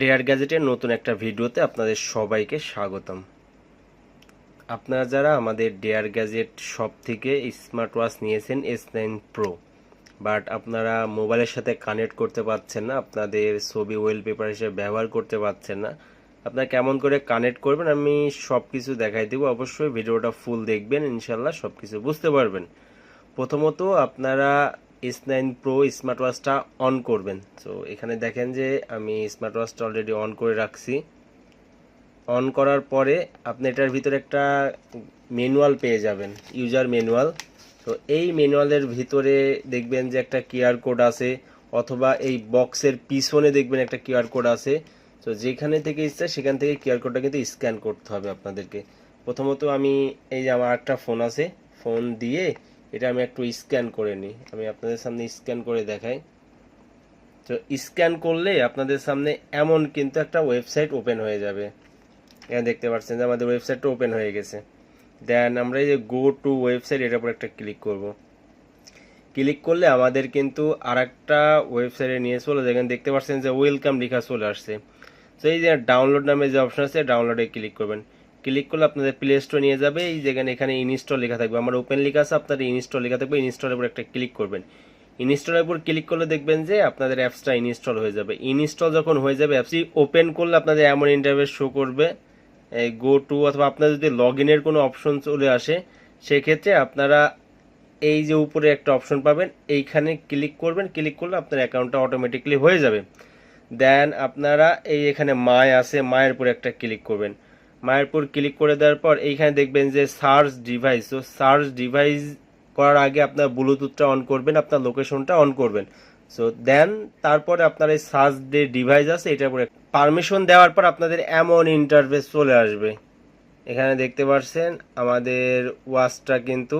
Dare গ্যাজেটের নতুন একটা ভিডিওতে আপনাদের সবাইকে স্বাগতম। আপনারা যারা আমাদের ডেয়ার গ্যাজেট শপ থেকে স্মার্ট ওয়াচ নিয়েছেন এস নাইন প্রো বাট আপনারা মোবাইলের সাথে কানেক্ট করতে পারছেন না, আপনাদের ছবি ওয়েল পেপার হিসেবে ব্যবহার করতে পারছেন না, আপনারা কেমন করে কানেক্ট করবেন আমি সব কিছু দেখাই দেবো। অবশ্যই ভিডিওটা ফুল দেখবেন ইনশাল্লাহ সব কিছু বুঝতে পারবেন। প্রথমত আপনারা এস নাইন প্রো স্মার্ট ওয়াচটা অন করবেন। তো এখানে দেখেন যে আমি স্মার্ট ওয়াচটা অলরেডি অন করে রাখছি। অন করার পরে আপনি এটার ভিতরে একটা ম্যানুয়াল পেয়ে যাবেন ইউজার ম্যানুয়াল তো এই ম্যানুয়ালের ভিতরে দেখবেন যে একটা কিউআর কোড আছে, অথবা এই বক্সের পিছনে দেখবেন একটা কিউআর কোড আছে। তো যেখানে থেকে ইচ্ছা সেখান থেকে কিউআর কোডটা কিন্তু স্ক্যান করতে হবে আপনাদেরকে। প্রথমত আমি এই যে আমার একটা ফোন আছে ফোন দিয়ে এটা আমি একটু স্ক্যান করে নিই। আমি আপনাদের সামনে স্ক্যান করে দেখাই। তো স্ক্যান করলে আপনাদের সামনে এমন কিন্তু একটা ওয়েবসাইট ওপেন হয়ে যাবে। এখানে দেখতে পাচ্ছেন যে আমাদের ওয়েবসাইটটা ওপেন হয়ে গেছে। দেন আমরা এই যে গো টু ওয়েবসাইট এটার উপর একটা ক্লিক করব। ক্লিক করলে আমাদের কিন্তু আর একটা ওয়েবসাইটে নিয়ে চলে যায়। এখানে দেখতে পাচ্ছেন যে ওয়েলকাম লেখা চলে আসছে। তো এই যে ডাউনলোড নামে যে অপশন আছে ডাউনলোডে ক্লিক করবেন। ক্লিক করলে আপনাদের প্লে স্টোর নিয়ে যাবে। এই যেখানে এখানে ইনস্টল লেখা থাকবে। আমার ওপেন লেখা আছে, আপনাদের ইনস্টল লেখা থাকবে। ইনস্টলের উপর একটা ক্লিক করবেন। ইনস্টলের উপর ক্লিক করলে দেখবেন যে আপনাদের অ্যাপসটা ইনস্টল হয়ে যাবে। ইনস্টল যখন হয়ে যাবে অ্যাপসটি ওপেন করলে আপনাদের এমন ইন্টারভেস শো করবে। গো টু অথবা আপনার যদি লগ ইনের কোনো অপশন চলে আসে, সেক্ষেত্রে আপনারা এই যে উপরে একটা অপশন পাবেন। এইখানে ক্লিক করবেন। ক্লিক করলে আপনার অ্যাকাউন্টটা অটোমেটিকলি হয়ে যাবে। দেন আপনারা এই এখানে মায় আছে, মায়ের উপরে একটা ক্লিক করবেন। মায়ের উপর ক্লিক করে দেওয়ার পর এইখানে দেখবেন যে সার্চ ডিভাইস। তো সার্চ ডিভাইস করার আগে আপনার ব্লুটুথটা অন করবেন, আপনার লোকেশনটা অন করবেন। সো দেন তারপরে আপনার এই সার্চ যে ডিভাইস আছে, এটার উপরে পারমিশন দেওয়ার পর আপনাদের এমন ইন্টারফেস চলে আসবে। এখানে দেখতে পাচ্ছেন আমাদের ওয়াচটা কিন্তু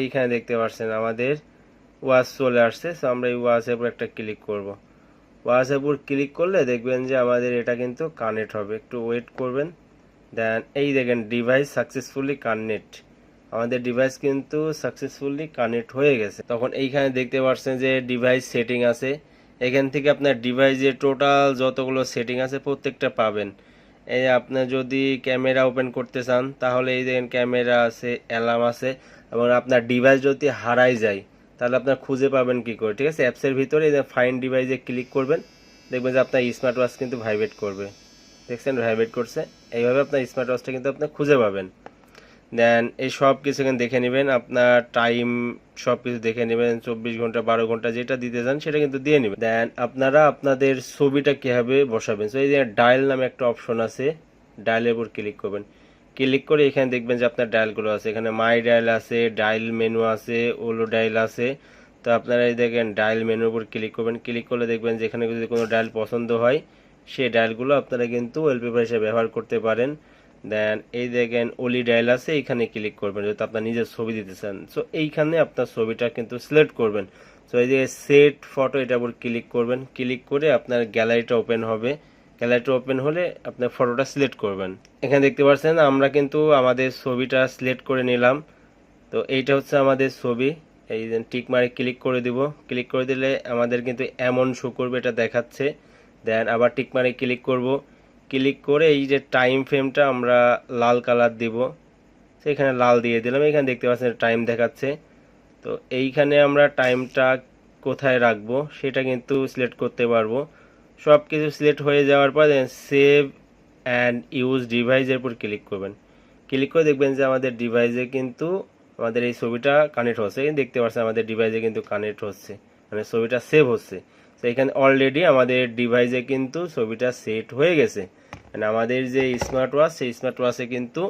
এইখানে দেখতে পাচ্ছেন আমাদের ওয়াচ চলে আসছে। সো আমরা এই ওয়াচের উপর একটা ক্লিক করব। ওয়াচের উপর ক্লিক করলে দেখবেন যে আমাদের এটা কিন্তু কানেক্ট হবে। একটু ওয়েট করবেন। দেন এই দেখেন ডিভাইস সাকসেসফুলি কানেক্ট আমাদের ডিভাইস কিন্তু সাকসেসফুলি কানেক্ট হয়ে গেছে। তখন এইখানে দেখতে পাচ্ছেন যে ডিভাইস সেটিং আছে। এখান থেকে আপনার ডিভাইসের টোটাল যতগুলো সেটিং আছে প্রত্যেকটা পাবেন। এই আপনার যদি ক্যামেরা ওপেন করতে চান, তাহলে এই দেখেন ক্যামেরা আছে অ্যালার্ম আছে এবং আপনার ডিভাইস যদি হারাই যায়, তাহলে আপনার খুঁজে পাবেন কি করে, ঠিক আছে? অ্যাপসের ভিতরে এই ফাইন ডিভাইসে ক্লিক করবেন, দেখবেন যে আপনার স্মার্ট ওয়াচ কিন্তু ভাইব্রেট করবে। দেখছেন ভাইব্রেট করছে, এইভাবে আপনার স্মার্ট ওয়াচটা কিন্তু আপনি খুঁজে পাবেন। দেন এই সব কিছু এখানে দেখে নেবেন, আপনার টাইম সব কিছু দেখে নেবেন, চব্বিশ ঘণ্টা, বারো ঘণ্টা যেটা দিতে চান সেটা কিন্তু দিয়ে নেবেন। দেন আপনারা আপনাদের ছবিটা কীভাবে বসাবেন? সো এই যে ডায়াল নামে একটা অপশন আছে ডায়ালের উপর ক্লিক করবেন। ক্লিক করে এখানে দেখবেন যে আপনার ডায়ালগুলো আছে। এখানে মাই ডায়াল আছে ডায়াল মেনু আছে ওলো ডায়াল আছে। তো আপনারা এই দেখেন ডায়াল মেনুর উপর ক্লিক করবেন। ক্লিক করলে দেখবেন যে এখানে যদি কোনো ডায়াল পছন্দ হয় সেই ডায়ালগুলো আপনারা কিন্তু ওয়েলপেপার হিসেবে ব্যবহার করতে পারেন। দেন এই দেখেন ওলি ডায়াল আছে, এইখানে ক্লিক করবেন যদি আপনার নিজের ছবি দিতে চান সো এইখানে আপনার ছবিটা কিন্তু সিলেক্ট করবেন। সো এই যে সেট ফটো এটার উপর ক্লিক করবেন। ক্লিক করে আপনার গ্যালারিটা ওপেন হবে। গ্যালারিটা ওপেন হলে আপনার ফটোটা সিলেক্ট করবেন। এখানে দেখতে পাচ্ছেন, আমরা কিন্তু আমাদের ছবিটা সিলেক্ট করে নিলাম। তো এইটা হচ্ছে আমাদের ছবি। এই টিক মারে ক্লিক করে দিব। ক্লিক করে দিলে আমাদের কিন্তু এমন শো করবে, এটা দেখাচ্ছে। দেন আবার টিক মারে ক্লিক করব। ক্লিক করে এই যে টাইম ফ্রেমটা আমরা লাল কালার দিব। সেখানে লাল দিয়ে দিলাম। এখানে দেখতে পাচ্ছেন টাইম দেখাচ্ছে। তো এইখানে আমরা টাইমটা কোথায় রাখব সেটা কিন্তু সিলেক্ট করতে পারব। সব কিছু সিলেক্ট হয়ে যাওয়ার পর সেভ অ্যান্ড ইউজ ডিভাইসের উপর ক্লিক করবেন। ক্লিক করে দেখবেন যে আমাদের ডিভাইসে কিন্তু আমাদের এই ছবিটা কানেক্ট হচ্ছে। দেখতে পাচ্ছেন আমাদের ডিভাইসে কিন্তু কানেক্ট হচ্ছে। মানে ছবিটা সেভ হচ্ছে। তো এখানে অলরেডি আমাদের ডিভাইসে কিন্তু ছবিটা সেট হয়ে গেছে। মানে আমাদের যে স্মার্ট ওয়াচ সেই স্মার্ট ওয়াচে কিন্তু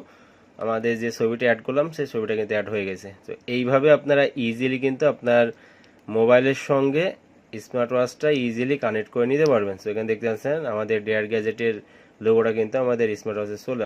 আমাদের যে ছবিটা অ্যাড করলাম, সেই ছবিটা কিন্তু অ্যাড হয়ে গেছে। তো এইভাবে আপনারা ইজিলি কিন্তু আপনার মোবাইলের সঙ্গে স্মার্ট ওয়াচটা ইজিলি কানেক্ট করে নিতে পারবেন। তো এখানে দেখতে পাচ্ছেন, আমাদের ডেয়ার গ্যাজেটের লোগোটা কিন্তু আমাদের স্মার্ট ওয়াচে চলে